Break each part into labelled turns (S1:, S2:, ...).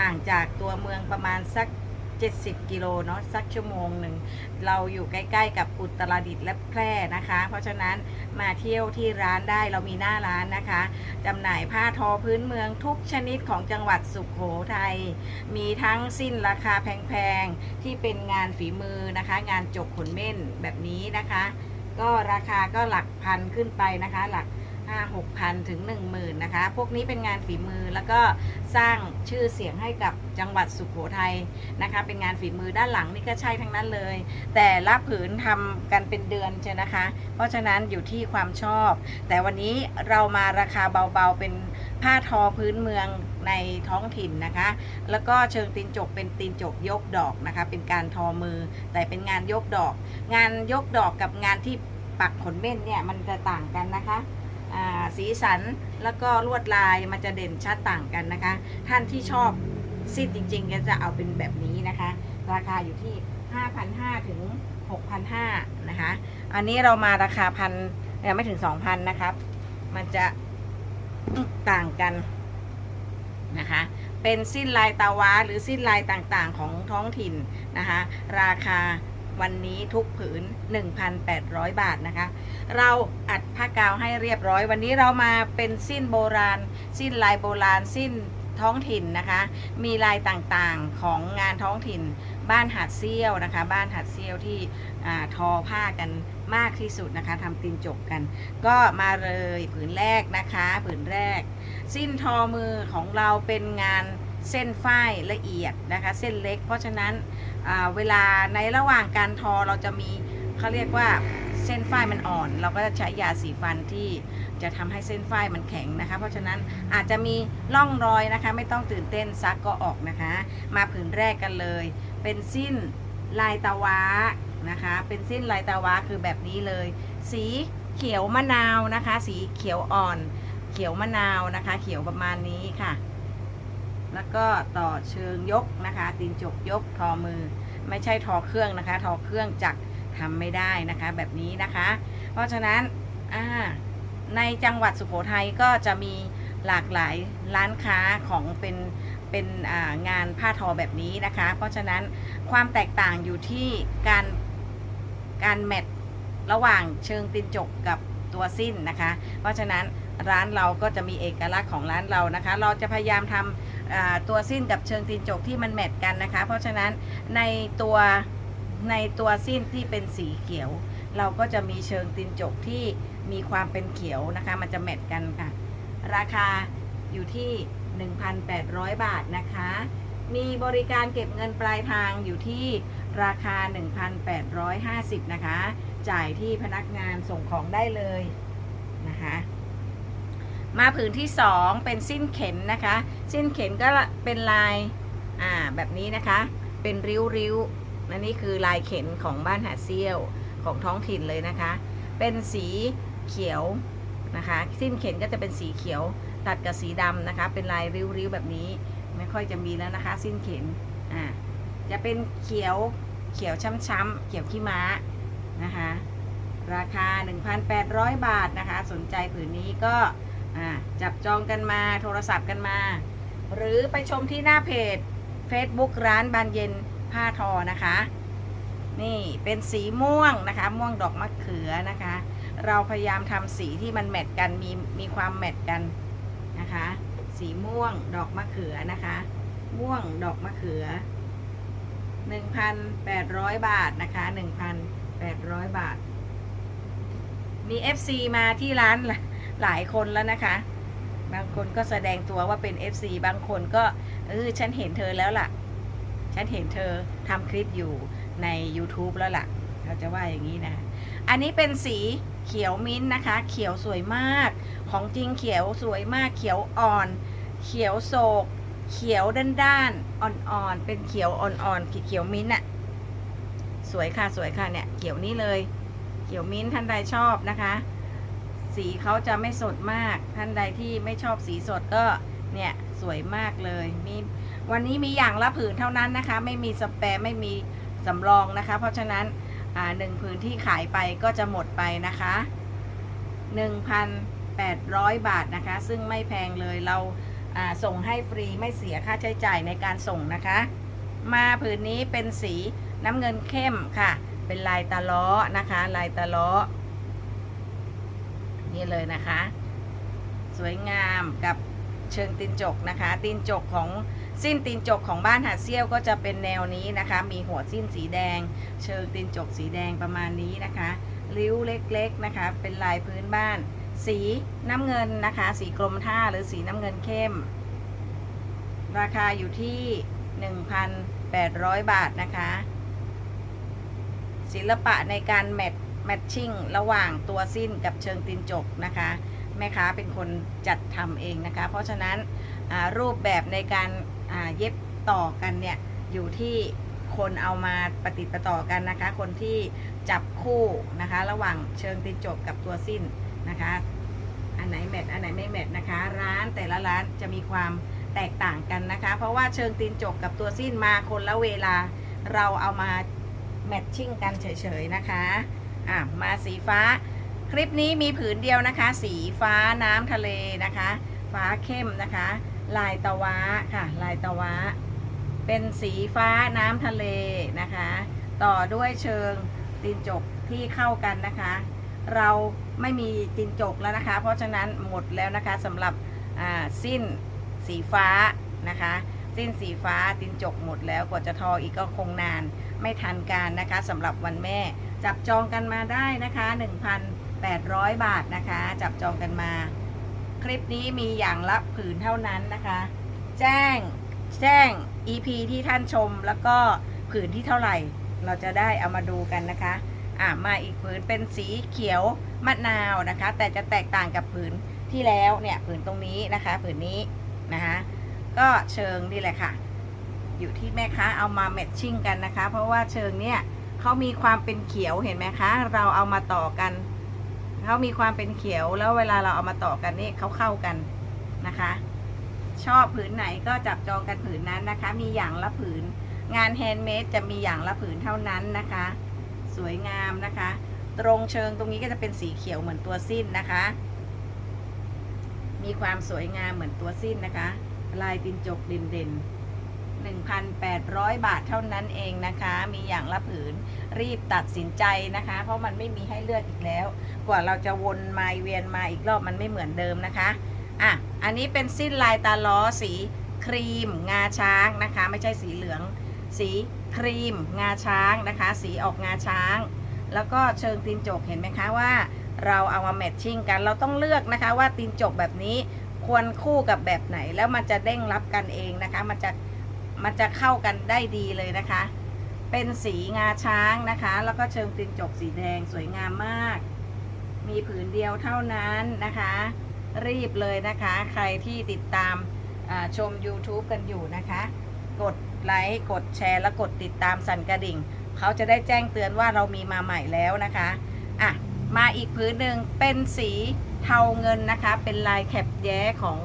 S1: ห่างจากตัวเมืองประมาณสัก 70 กิโลเนาะสักชั่วโมงหนึ่ง เราอยู่ใกล้ ๆ กับอุตรดิตถ์และแพร่นะคะ เพราะฉะนั้นมาเที่ยวที่ร้านได้เรามีหน้าร้านนะคะจำหน่ายผ้าทอพื้นเมืองทุกชนิดของจังหวัดสุขโขทัยมีทั้งสิ้นราคาแพงๆ ที่เป็นงานฝีมือนะคะ งานจกขนเม่นแบบนี้นะคะ ก็ราคาก็หลักพันขึ้นไปนะคะหลัก ห้าหกพันถึงหนึ่งหมื่นนะคะ พวกนี้เป็นงานฝีมือแล้วก็สร้างชื่อเสียงให้กับจังหวัดสุขโขทัยนะคะ เป็นงานฝีมือด้านหลังนี่ก็ใช่ทั้งนั้นเลย แต่ละผืนทำกันเป็นเดือนใช่นะคะ เพราะฉะนั้นอยู่ที่ความชอบ แต่วันนี้เรามาราคาเบาๆเป็นผ้าทอพื้นเมืองในท้องถิ่นนะคะ แล้วก็เชิงตีนจกเป็นตีนจกยกดอกนะคะ เป็นการทอมือ แต่เป็นงานยกดอก งานยกดอกกับงานที่ปักขนเม่นเนี่ยมันจะต่างกันนะคะ สีสันแล้วก็ลวดลายมันจะเด่นชัดต่างกันนะคะ ท่านที่ชอบซีดจริงๆก็จะเอาเป็นแบบนี้นะคะ ราคาอยู่ที่ 5,500 ถึง 6,500 นะคะ อันนี้เรามาราคาพันยังไม่ถึง 2,000 นะครับ มันจะต่างกันนะคะ เป็นสิ้นลายตาวาหรือสิ้นลายต่างๆของท้องถิ่นนะคะ ราคา วันนี้ทุกผืน 1,800 บาทนะคะ เราอัดผ้ากาวให้เรียบร้อย วันนี้เรามาเป็นสิ้นโบราณ สิ้นลายโบราณ สิ้นท้องถิ่นนะคะ มีลายต่างๆของงานท้องถิ่น บ้านหาดเซี่ยวนะคะ บ้านหาดเซี่ยวที่ทอผ้ากันมากที่สุดนะคะทำตีนจกกัน ก็มาเลยผืนแรกนะคะ ผืนแรก สิ้นทอมือของเราเป็นงาน เส้นฝ้ายละเอียดนะคะ เส้นเล็ก เพราะฉะนั้นเวลาในระหว่างการทอเราจะมีเขาเรียกว่าเส้นฝ้ายมันอ่อน เราก็จะใช้ยาสีฟันที่จะทำให้เส้นฝ้ายมันแข็งนะคะ เพราะฉะนั้นอาจจะมีร่องรอยนะคะ ไม่ต้องตื่นเต้นซักก็ออกนะคะ มาผืนแรกกันเลย เป็นสิ้นลายตะวานะคะ เป็นสิ้นลายตะวาคือแบบนี้เลย สีเขียวมะนาวนะคะ สีเขียวอ่อน เขียวมะนาวนะคะ เขียวประมาณนี้ค่ะ แล้วก็ต่อเชิงยกนะคะตีนจกยกทอมือ ไม่ใช่ทอเครื่องนะคะ ทอเครื่องจักรทำไม่ได้นะคะ แบบนี้นะคะ เพราะฉะนั้นในจังหวัดสุโขทัยก็จะมีหลากหลายร้านค้าของเป็นเป็นงานผ้าทอแบบนี้นะคะ เพราะฉะนั้นความแตกต่างอยู่ที่การการแมทระหว่างเชิงตีนจกกับตัวสิ้นนะคะ เพราะฉะนั้น ร้านเราก็จะมีเอกลักษณ์ของร้านเรานะคะ เราจะพยายามทำตัวสิ้นกับเชิงตีนจกที่มันแมทกันนะคะ เพราะฉะนั้นในตัวในตัวสิ้นที่เป็นสีเขียว เราก็จะมีเชิงตีนจกที่มีความเป็นเขียวนะคะ มันจะแมทกันค่ะ ราคาอยู่ที่ 1,800 บาทนะคะ มีบริการเก็บเงินปลายทางอยู่ที่ราคา 1,850 นะคะ จ่ายที่พนักงานส่งของได้เลยนะคะ มาผืนที่ 2 เป็นสิ้นเข็นนะคะ สิ้นเข็นก็เป็นลายอ่าแบบนี้นะคะ เป็นริ้วริ้วๆอันนี้คือลายเข็นของบ้านหาเซี่ยวของท้องถิ่นเลยนะคะ เป็นสีเขียวนะคะ สิ้นเข็นก็จะเป็นสีเขียวตัดกับสีดำนะคะ เป็นลายริ้วๆแบบนี้ ไม่ค่อยจะมีแล้วนะคะ สิ้นเข็นอ่าจะเป็นเขียวเขียวช้ำๆเขียวขี้ม้านะคะ ราคา 1,800 บาทนะคะ สนใจผืนนี้ก็ จับจองกันมาโทรศัพท์กันมา หรือไปชมที่หน้าเพจ Facebook ร้านบานเย็นผ้าทอนะคะ นี่เป็นสีม่วงนะคะ ม่วงดอกมะเขือนะคะ เราพยายามทำสีที่มันแมทกันมีมีความแมทกันนะคะ สีม่วงดอกมะเขือนะคะ ม่วงดอกมะเขือ 1,800 บาทนะคะ 1,800 บาท มี FC มาที่ร้านลาย หลายคนแล้วนะคะ บางคนก็แสดงตัวว่าเป็น FC บางคนก็เออฉันเห็นเธอแล้วล่ะ ฉันเห็นเธอทำคลิปอยู่ใน YouTube แล้วล่ะเขาจะว่าอย่างนี้นะ อันนี้เป็นสีเขียวมิ้นท์นะคะ เขียวสวยมาก ของจริงเขียวสวยมาก เขียวอ่อน เขียวโศก เขียวด้านๆอ่อนๆ เป็นเขียวอ่อนๆ เขียวมิ้นท์อะสวยค่ะสวยค่ะเนี่ยเขียวนี้เลย เขียวมิ้นท์ท่านใดชอบนะคะ สีเขาจะไม่สดมาก ท่านใดที่ไม่ชอบสีสดก็เนี่ยสวยมากเลย มีวันนี้มีอย่างละผืนเท่านั้นนะคะ ไม่มีสแปรไม่มีสำรองนะคะ เพราะฉะนั้นอ่าหนึ่งผืนที่ขายไปก็จะหมดไปนะคะ 1,800 บาทนะคะ ซึ่งไม่แพงเลยเราอ่าส่งให้ฟรีไม่เสียค่าใช้จ่ายในการส่งนะคะ มาผืนนี้เป็นสีน้ำเงินเข้มค่ะ เป็นลายตะล้อนะคะ ลายตะล้อ นี่เลยนะคะ สวยงามกับเชิงตีนจกนะคะ ตีนจกของสิ้นตีนจกของบ้านหาดเซี่ยวก็จะเป็นแนวนี้นะคะ มีหัวสิ้นสีแดง เชิงตีนจกสีแดงประมาณนี้นะคะ ริ้วเล็กๆนะคะ เป็นลายพื้นบ้าน สีน้ำเงินนะคะ สีกรมท่าหรือสีน้ำเงินเข้ม ราคาอยู่ที่ 1,800 บาทนะคะ ศิลปะในการแมท มทชิ่งระหว่างตัวสิ้นกับเชิงตีนจกนะคะ แม่ค้าเป็นคนจัดทำเองนะคะ เพราะฉะนั้นรูปแบบในการเย็บต่อกันเนี่ยอยู่ที่คนเอามาปฏิประต่อกันนะคะ คนที่จับคู่นะคะ ระหว่างเชิงตีนจกกับตัวสิ้นนะคะ อันไหนแมทอันไหนไม่แมทนะคะ ร้านแต่ละร้านจะมีความแตกต่างกันนะคะ เพราะว่าเชิงตีนจกกับตัวสิ้นมาคนละเวลา เราเอามาแมทชิ่งกันเฉยๆนะคะ อะมาสีฟ้า คลิปนี้มีผืนเดียวนะคะ สีฟ้าน้ำทะเลนะคะ ฟ้าเข้มนะคะ ลายตะวะค่ะ ลายตะวะ เป็นสีฟ้าน้ำทะเลนะคะ ต่อด้วยเชิงตีนจกที่เข้ากันนะคะ เราไม่มีตีนจกแล้วนะคะ เพราะฉะนั้นหมดแล้วนะคะสำหรับสิ้นสีฟ้านะคะ สิ้นสีฟ้าตีนจกหมดแล้วกว่าจะทออีกก็คงนาน ไม่ทันการนะคะสำหรับวันแม่ จับจองกันมาได้นะคะ 1,800 บาทนะคะ จับจองกันมา คลิปนี้มีอย่างละผืนเท่านั้นนะคะ แจ้งแจ้ง EP ที่ท่านชมแล้วก็ผืนที่เท่าไหร่ เราจะได้เอามาดูกันนะคะอะมาอีกผืนเป็นสีเขียวมะนาวนะคะ แต่จะแตกต่างกับผืนที่แล้วเนี่ยผืนตรงนี้นะคะ ผืนนี้นะคะ ก็เชิงนี่แหละค่ะ อยู่ที่แม่ค้าเอามาแมทชิ่งกันนะคะ เพราะว่าเชิงเนี่ยเขามีความเป็นเขียวเห็นไหมคะ เราเอามาต่อกันเขามีความเป็นเขียวแล้วเวลาเราเอามาต่อกันนี่เขาเข้ากันนะคะ ชอบผืนไหนก็จับจองกันผืนนั้นนะคะ มีอย่างละผืน งานแฮนด์เมดจะมีอย่างละผืนเท่านั้นนะคะ สวยงามนะคะ ตรงเชิงตรงนี้ก็จะเป็นสีเขียวเหมือนตัวสิ้นนะคะ มีความสวยงามเหมือนตัวสิ้นนะคะ ลายตินจกเด่นเด่น 1,800 บาทเท่านั้นเองนะคะ มีอย่างละผืนรีบตัดสินใจนะคะ เพราะมันไม่มีให้เลือกอีกแล้ว กว่าเราจะวนมาเวียนมาอีกรอบมันไม่เหมือนเดิมนะคะอะอันนี้เป็นสิ้นลายตาล้อสีครีม งาช้างนะคะ ไม่ใช่สีเหลือง สีครีม งาช้างนะคะ สีออกงาช้าง แล้วก็เชิงตีนจกเห็นไหมคะว่าเราเอามาแมทชิ่งกัน เราต้องเลือกนะคะว่าตีนจกแบบนี้ควรคู่กับแบบไหน แล้วมันจะเด้งรับกันเองนะคะ มันจะ มันจะเข้ากันได้ดีเลยนะคะ เป็นสีงาช้างนะคะ แล้วก็เชิงตีนจกสีแดงสวยงามมาก มีผืนเดียวเท่านั้นนะคะ รีบเลยนะคะ ใครที่ติดตามชม YouTube กันอยู่นะคะ กดไลค์กดแชร์และกดติดตามสั่นกระดิ่ง เขาจะได้แจ้งเตือนว่าเรามีมาใหม่แล้วนะคะอะมาอีกพื้นหนึ่งเป็นสีเทาเงินนะคะ เป็นลายแคบแย้ของ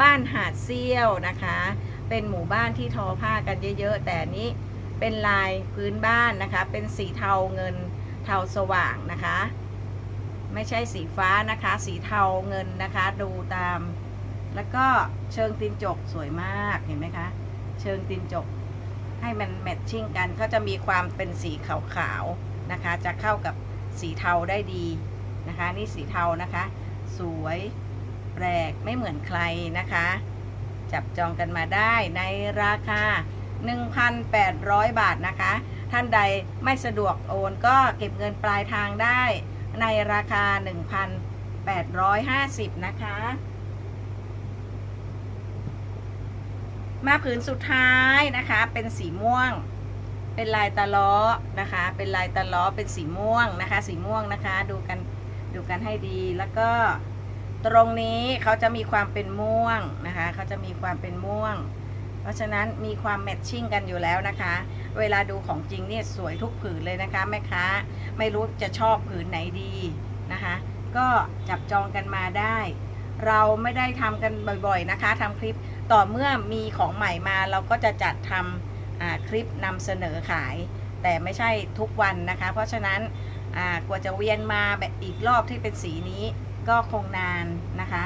S1: บ้านหาดเซี่ยวนะคะ เป็นหมู่บ้านที่ทอผ้ากันเยอะ ๆ แต่นนี้เป็นลายพื้นบ้านนะคะ เป็นสีเทาเงินเทาสว่างนะคะ ไม่ใช่สีฟ้านะคะ สีเทาเงินนะคะ ดูตาม แล้วก็เชิงตีนจกสวยมากเห็นไหมคะ เชิงตีนจกให้มันแมทชิ่งกันก็จะมีความเป็นสีขาวๆนะคะ จะเข้ากับสีเทาได้ดีนะคะ นี่สีเทานะคะ สวยแปลกไม่เหมือนใครนะคะ จับจองกันมาได้ในราคา 1,800 บาทนะคะ ท่านใดไม่สะดวกโอนก็เก็บเงินปลายทางได้ในราคา 1,850 นะคะ มาผืนสุดท้ายนะคะ เป็นสีม่วง เป็นลายตะล้อนะคะ เป็นลายตะล้อเป็นสีม่วงนะคะ สีม่วงนะคะ ดูกันดูกันให้ดีแล้วก็ ตรงนี้เขาจะมีความเป็นม่วงนะคะเขาจะมีความเป็นม่วง เพราะฉะนั้นมีความแมทชิ่งกันอยู่แล้วนะคะ เวลาดูของจริงเนี่ยสวยทุกผืนเลยนะคะแม่ค้าไม่รู้จะชอบผืนไหนดีนะคะ ก็จับจองกันมาได้ เราไม่ได้ทำกันบ่อยๆนะคะทำคลิปต่อเมื่อมีของใหม่มาเราก็จะจัดทำอ่าคลิปนำเสนอขาย แต่ไม่ใช่ทุกวันนะคะ เพราะฉะนั้นกว่าจะเวียนมาแบบอีกรอบที่เป็นสีนี้ ก็คงนานนะคะ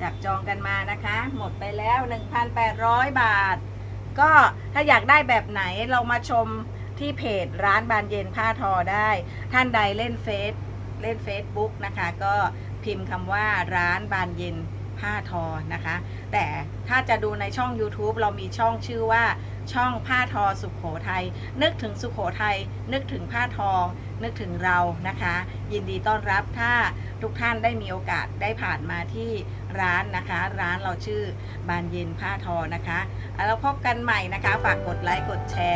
S1: จับจองกันมานะคะ หมดไปแล้ว 1,800 บาท ก็ถ้าอยากได้แบบไหนเรามาชมที่เพจร้านบานเย็นผ้าทอได้ ท่านใดเล่นเฟซเล่น Facebook นะคะ ก็พิมพ์คำว่าร้านบานเย็นผ้าทอนะคะ แต่ถ้าจะดูในช่อง YouTube เรามีช่องชื่อว่าช่องผ้าทอสุขโขทัยนึกถึงสุขโขทัยนึกถึงผ้าทอ นึกถึงเรานะคะ ยินดีต้อนรับถ้า ทุกท่านได้มีโอกาสได้ผ่านมาที่ร้านนะคะ ร้านเราชื่อบานเย็นผ้าทอนะคะ แล้วพบกันใหม่นะคะ ฝากกดไลค์กดแชร์